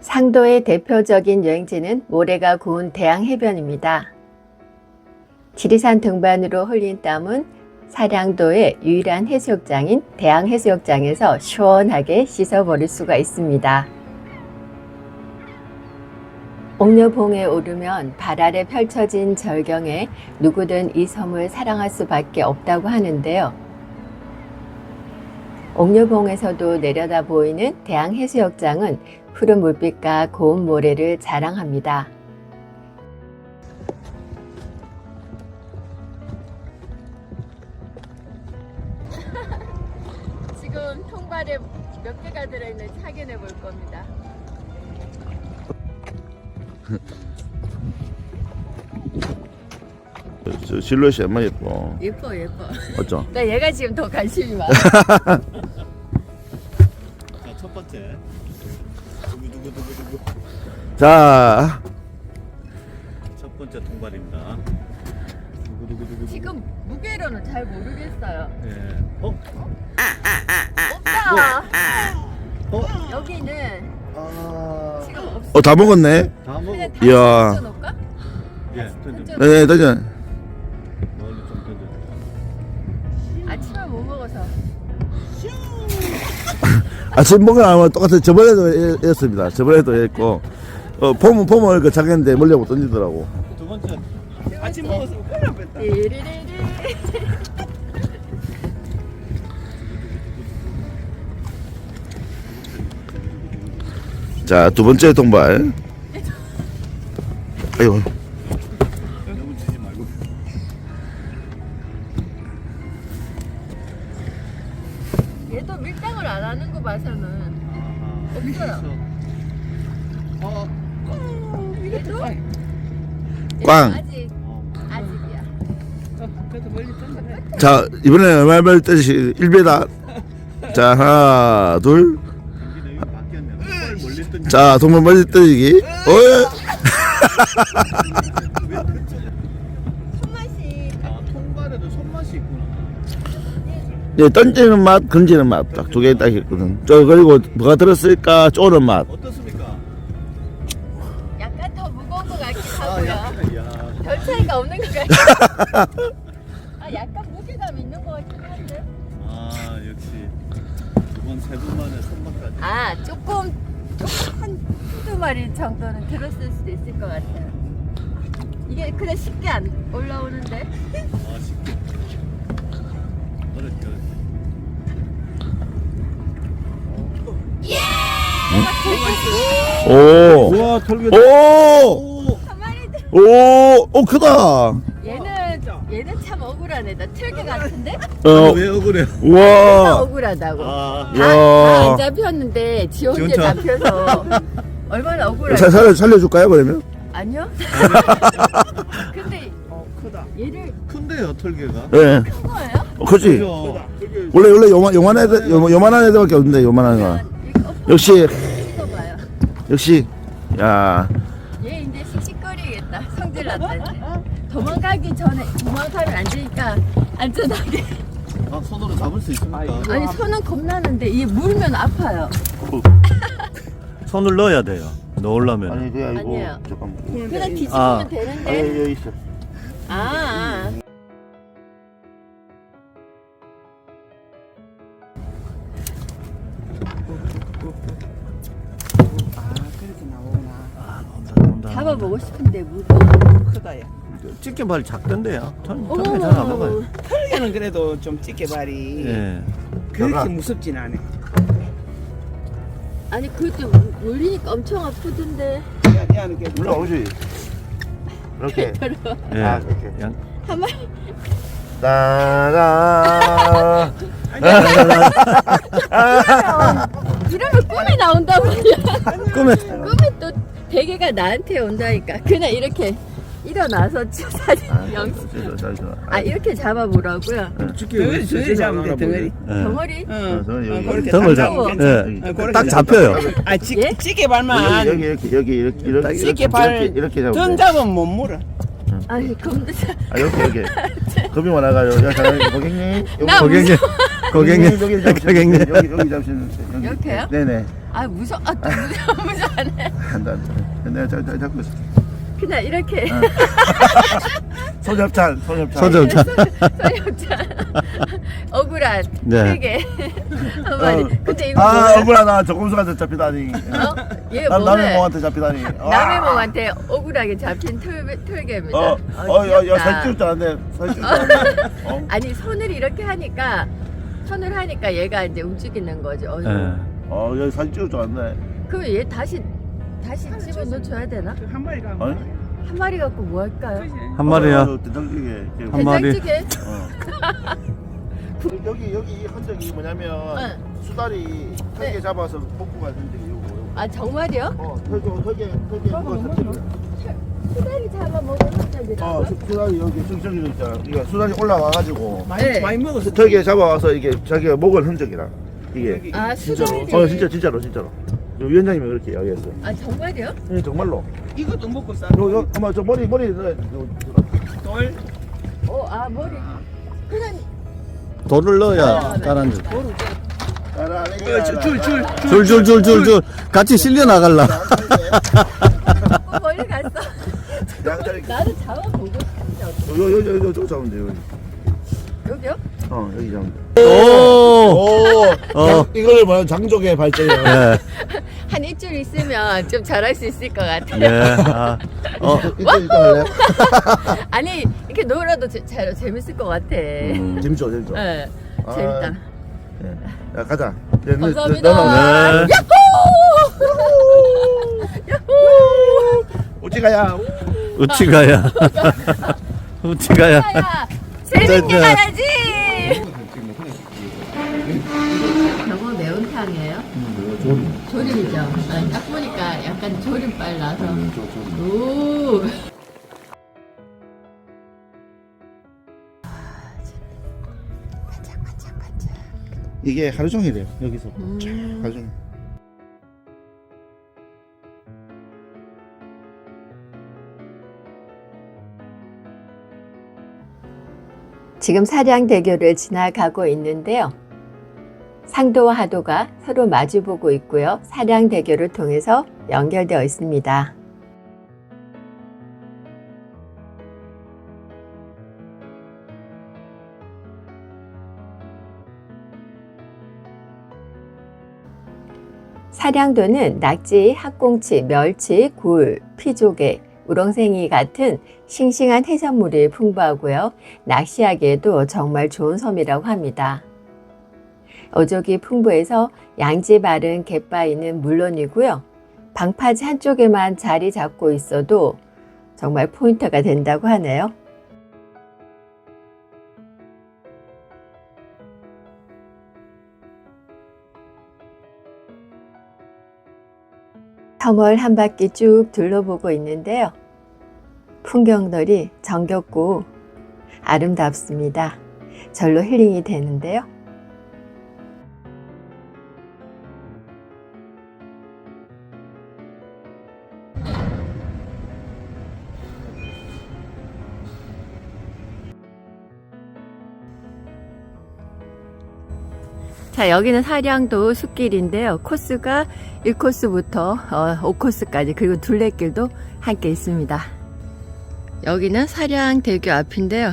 상도의 대표적인 여행지는 모래가 고운 대양해변입니다. 지리산 등반으로 흘린 땀은 사량도의 유일한 해수욕장인 대양해수욕장에서 시원하게 씻어버릴 수가 있습니다. 옥녀봉에 오르면 발 아래 펼쳐진 절경에 누구든 이 섬을 사랑할 수밖에 없다고 하는데요. 옥녀봉에서도 내려다 보이는 대양해수욕장은 푸른 물빛과 고운 모래를 자랑합니다. 지금 통발에 몇 개가 들어있는지 확인해 볼 겁니다. 저 실루엣이 얼마나 예뻐. 예뻐 예뻐. 맞죠? 나 얘가 지금 더 관심이 많아. 자, 첫 번째. 두구두구두구두구. 자, 여기는 아. 지금 없어. 어, 다 먹었네. 다 먹어. 그냥 다 이야. 던져놓을까? 예, 던져. 네, 던져. 멀리 좀 던져. 아침에 못 먹어서. 아침 먹은 아마 똑같아. 저번에도 했습니다. 저번에도 했고. 어, 폼은 폼을 그 자기한테 멀려고 던지더라고. 두 번째. 아침 먹었어. 큰일 날 뻔했다. 띠리리리. 자, 두 번째 동발. 아이고. 너무 치지 말고. 얘도 밀당을 안 하는 거 봐서는. 없어요. 어. 얘도 꽝. 아직 어. 아직이야. 그래도 멀리 던져. 자, 이번에 얼마나 뜨시 1배다. 자, 하나, 둘. 자, 동물 멀리. 어? 손맛이 아, 통발에도 손맛이 있구나. 네, 던지는 맛, 건지는 맛. 딱 두 개 딱 있거든. 저, 그리고 뭐가 들었을까? 쪼는 맛. 어떻습니까? 약간 더 무거운 것 같긴 아, 하고요. 야, 야. 별 차이가 없는 것 같아요. 아, 약간 무게감 있는 것 같긴 한데. 아, 역시 두 번, 세 번 만에 손맛까지. 아, 마리 정도는 들었을 수도 있을 것 같아요. 이게 그래 쉽게 안 올라오는데. 아, 쉽게. 어렵게. 오. 우와, 털개. 오! 들. 오! 오, 크다! 얘는 얘는 참 억울한 애다. 틀개 같은데? 어, 왜 억울해? 다 우와! 억울하다고. 아, 다 야. 안 잡혔는데 지 혼자 지 혼자. 잡혀서 얼마나 억울해. 살, 살, 살려줄까요, 그러면? 아니요? 근데 어, 크다. 얘를 큰데요, 털개가? 예. 네. 큰 거예요? 어, 그지? 그죠? 원래, 원래 요만, 요만한 애들, 요, 요만한 애들밖에 없는데, 요만한 거. 그러면 이거 엎어- 역시, 찍어봐요. 역시, 야. 얘 이제 씩씩거리겠다. 성질 났다 이제. 도망가기 전에 도망가면 안 되니까 안전하게. 아, 손으로 잡을 수 있습니까? 아니 손은 겁나는데 얘 물면 아파요. 손을 넣어야 돼요. 넣으려면. 그게 아니에요. 잠깐만. 그냥 뒤집으면 아. 되는데. 여기 있어. 아. 잡아보고 싶은데 무거워. 크다요. 찌개발 작던데요. 털, 어머, 털개 잘안 먹어요. 털개는 그래도 좀 찌개발이 예. 그렇게 무섭진 않아. 아니 그것도 물리니까 엄청 아프던데. 야, 야는 게 올라오지. 이렇게. 예. 아, 이렇게. 양, 한 마리. 따라. 이러면 꿈이 말이야. 꿈에 꿈에 또 대개가 나한테 온다니까. 그냥 이렇게 일어나서 저 사진 아, 저. 아 이렇게 잡아보라고요. 덩어리 덩어리 잡으면 돼 덩어리. 예. 덩어리? 응. 어, 여기, 그렇게 덩을 딱 잡- 잡- 잡혀요. 아 찌, 예? 찌개 발만 여기 여기 여기 이렇게 이렇게 찌개 발 이렇게 이렇게 등 돼. 잡으면 못 물어. 아니 그럼 아 여기 여기 겁이 많아가요. 야 사장님 고객님 고객님 고객님 여기 고객님. 여기 여기 잡으시면 돼요. 여기. 이렇게요? 네네. 아 무서 아 무서 무서하네. 한다. 내가 잡 잡- 잡고 있어. 그냥 이렇게 소접찬 소접찬. 소접찬. 소용차 억울한 네. 되게 한. 어. 근데 이거 아 뭐예요? 억울하다. 조금수한테 잡히다니. 어? 얘 남, 남의 몸한테 잡히다니. 남의 몸한테 억울하게 잡힌 털, 털개입니다. 어, 어, 어, 야, 야, 귀엽다. 살 찍을 줄 알았네. 살 찍을 줄 알았네. 어? 아니 손을 이렇게 하니까 손을 하니까 얘가 이제 움직이는 거죠. 어, 예. 어, 여기 사진 찍을 줄 알았네. 그럼 얘 다시 다시 집어 넣어줘야 되나? 한 마리가 아니? 한 마리 갖고 뭐 할까요? 한 마리야. 어, 된장찌개. 이렇게. 한 마리. 된장찌개? 어. 여기 여기 이 흔적이 뭐냐면 응. 수달이 털개 네. 잡아서 복구가 흔적이 요거. 요거. 아 정말이요? 어, 털개 털개 털개 흔적이. 수다리 잡아 먹은 흔적이라고? 어, 수- 수달이 여기 저기 있잖아. 이거 수달이 올라와 가지고 많이 네. 많이 먹었어. 털개 잡아와서 이게 자기가 먹은 흔적이라. 이게. 아 진짜로. 수다리. 어, 진짜 진짜로 진짜로. 요 위원장님이 그렇게 이야기했어. 아 정말이요? 예, 정말로. 이것도 먹고 싸. 요, 요, 아마 저 머리 머리. 요, 요. 돌. 어아 머리. 그냥 돌을 넣어야. 어, 줄, 줄, 줄. 줄줄줄줄줄 같이 실려 나갈라. 어, 멀리 갔어. 양다리. 나도 잡아보고 싶은데 어떡해. 요, 요, 요, 요, 저 잡으면 돼, 여기. 여기요? 어, 여기 돼. 오. 오, 어. 장- 이거를 말하면 장족의 발전이야. 예. 한 일주일 있으면 좀 잘할 수 있을 것 같아요. 예. 아. 어. 일단 할래? 아니 이렇게 놀아도 제, 잘, 재밌을 것 같아. 음. 재밌죠, 재밌죠. 네, 아, 재밌다. 예. 야, 가자. 예, 너- 감사합니다. 너- 너는 네. 우찌가야. 우치가야. 우치가야. 야, 재밌게. 가야지. 저거 매운탕이에요? 조림. 조림이죠. 아, 딱 보니까 약간 조림빨 나서. 오. 반짝반짝반짝. 이게 하루 종일이에요, 여기서. 음. 하루 종일. 지금 사량대교를 지나가고 있는데요. 상도와 하도가 서로 마주보고 있고요. 사량대교를 통해서 연결되어 있습니다. 사량도는 낙지, 학꽁치, 멸치, 굴, 피조개, 우렁생이 같은 싱싱한 해산물이 풍부하고요. 낚시하기에도 정말 좋은 섬이라고 합니다. 어족이 풍부해서 양지 바른 갯바위는 물론이고요. 방파제 한쪽에만 자리 잡고 있어도 정말 포인트가 된다고 하네요. 섬을 한 바퀴 쭉 둘러보고 있는데요. 풍경들이 정겹고 아름답습니다. 절로 힐링이 되는데요. 자, 여기는 사량도 숲길인데요. 코스가 1코스부터 5코스까지 그리고 둘레길도 함께 있습니다. 여기는 사량대교 앞인데요.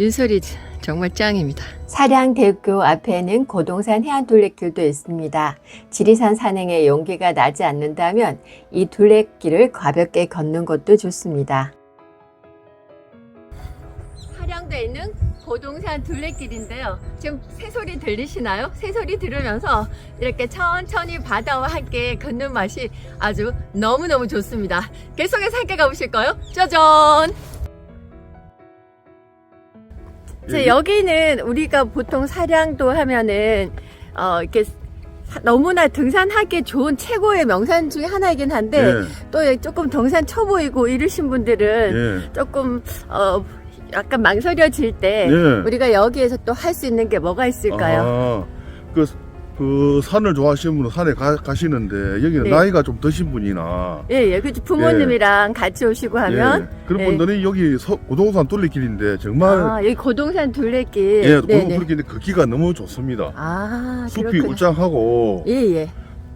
윤설이 정말 짱입니다. 사량대교 앞에는 고동산 해안둘레길도 있습니다. 지리산 산행에 용기가 나지 않는다면 이 둘레길을 가볍게 걷는 것도 좋습니다. 사량도에 있는 고동산 둘레길인데요. 지금 새소리 들리시나요? 새소리 들으면서 이렇게 천천히 바다와 함께 걷는 맛이 아주 너무너무 좋습니다. 계속해서 함께 가보실까요? 짜잔! 자, 여기는 우리가 보통 사량도 하면은 어, 이렇게 너무나 등산하기 좋은 최고의 명산 중에 하나이긴 한데 예. 또 조금 등산 쳐보이고 이러신 분들은 예. 조금 어 약간 망설여질 때 예. 우리가 여기에서 또 할 수 있는 게 뭐가 있을까요? 아, 그, 그 산을 좋아하시는 분은 산에 가, 가시는데 여기는 네. 나이가 좀 드신 분이나 예, 예. 그 부모님이랑 같이 오시고 하면 예, 그런 예. 분들이 여기 서, 고동산 둘레길인데 정말 아, 여기 고동산 둘레길. 예, 네네. 고동 둘레길인데 걷기가 너무 좋습니다. 아, 숲이 그렇구나. 울창하고 예, 예.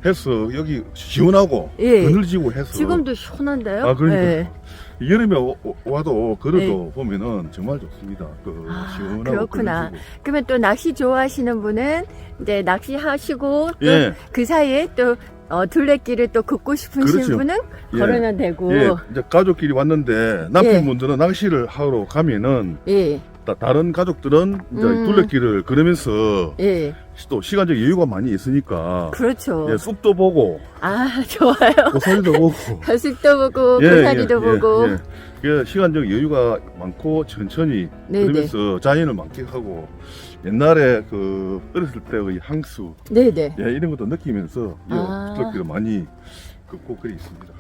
해서 여기 시원하고 예. 그늘지고 해서 지금도 시원한데요? 아, 그러니까. 예. 여름에 오- 오- 와도 걸어도 보면은 정말 좋습니다. 그 네. 아, 시원하고 그렇구나. 그늘지고. 그러면 또 낚시 좋아하시는 분은 이제 낚시하시고 또 예. 그 사이에 또 어, 둘레길을 또 걷고 싶으신 그렇죠. 분은 예. 걸으면 되고. 예, 이제 가족끼리 왔는데 예. 남편분들은 낚시를 하러 가면은 예. 다, 다른 가족들은 이제 음. 둘레길을 걸으면서 예. 또 시간적 여유가 많이 있으니까 그렇죠. 예, 숲도 보고 아, 좋아요. 고사리도 보고 혈식도 보고 예, 고사리도 예, 예, 보고. 예. 그 시간적 여유가 많고 천천히 네네. 그러면서 자연을 만끽하고 옛날에 그 어렸을 때의 향수 네네. 예, 이런 것도 느끼면서 아. 둘레길을 많이 걷고 그리 있습니다.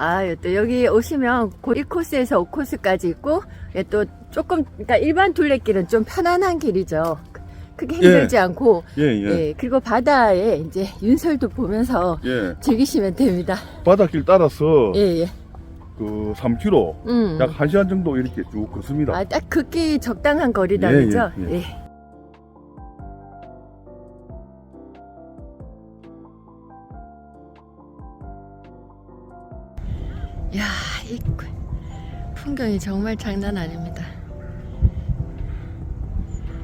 아, 또 여기 오시면 고 1코스에서 5코스까지 있고, 예, 또 조금, 그러니까 일반 둘레길은 좀 편안한 길이죠. 크게 힘들지 않고, 예, 예, 예, 그리고 바다에 이제 윤설도 보면서 예. 즐기시면 됩니다. 바닷길 따라서 예, 예. 그 3km 음. 약 1시간 정도 이렇게 쭉 걷습니다. 아, 딱 걷기 적당한 거리다, 예, 그죠? 예, 예. 풍경이 정말 장난 아닙니다.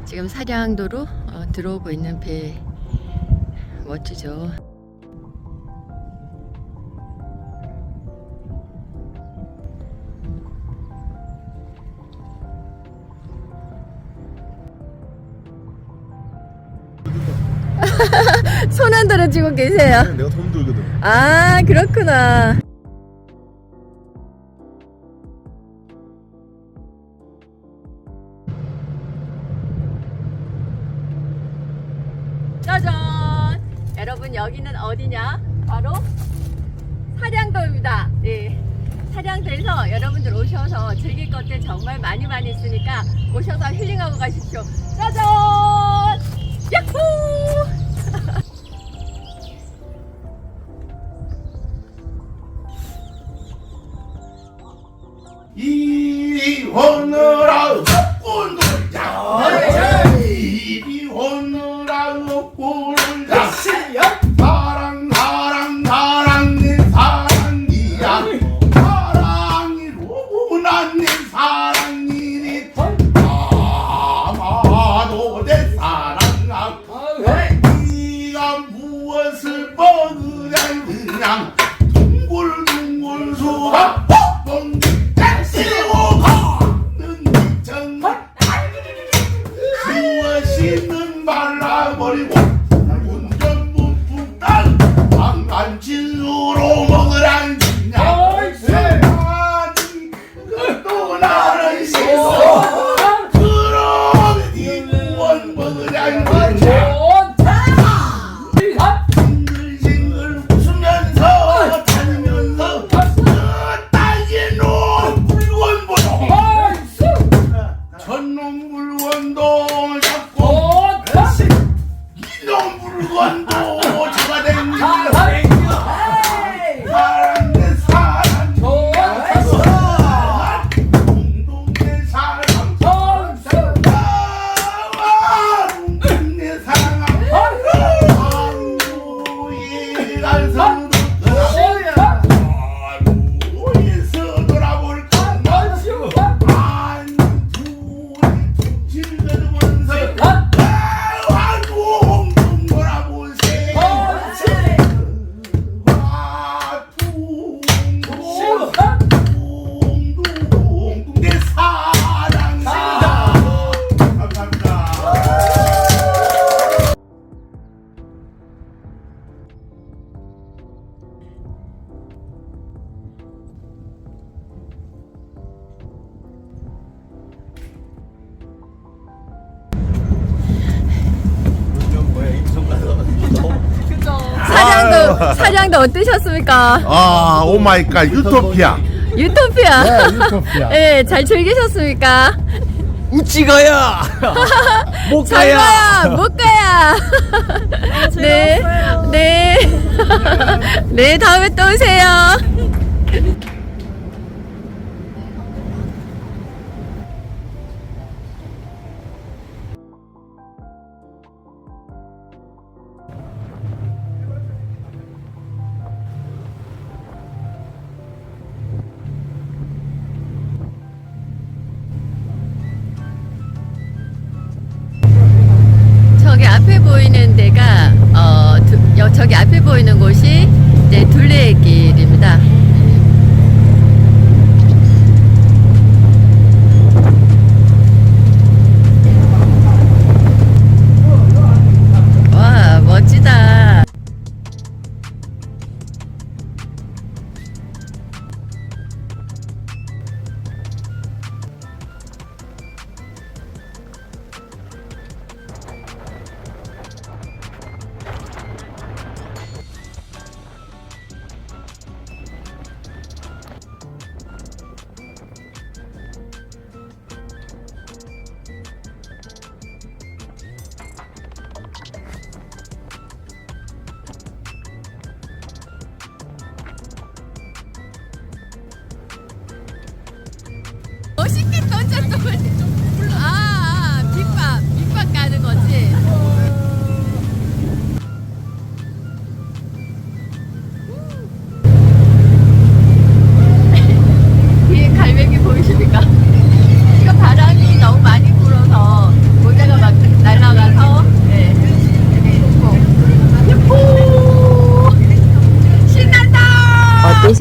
지금 사량도로 어, 들어오고 있는 배 멋지죠. 손 안 들어주고 계세요. 내가 손 들거든. 아, 그렇구나. 어디냐? 바로 사량도입니다. 예. 사량도에서 여러분들 오셔서 즐길 것들 정말 많이 많이 있으니까 오셔서 힐링하고 가십시오. 짜잔! 먹으 사냥도 어떠셨습니까? 아, 오 마이 갓, 유토피아. 유토피아. 네, 유토피아. 네, 잘 즐기셨습니까? 우찌가야. 못 잘 가야. 가야, 못 가야. 네, 네. 네, 다음에 또 오세요.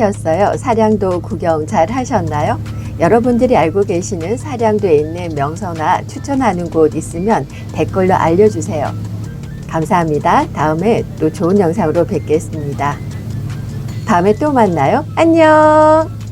어떠셨어요? 사량도 구경 잘 하셨나요? 여러분들이 알고 계시는 사량도에 있는 명소나 추천하는 곳 있으면 댓글로 알려주세요. 감사합니다. 다음에 또 좋은 영상으로 뵙겠습니다. 다음에 또 만나요. 안녕!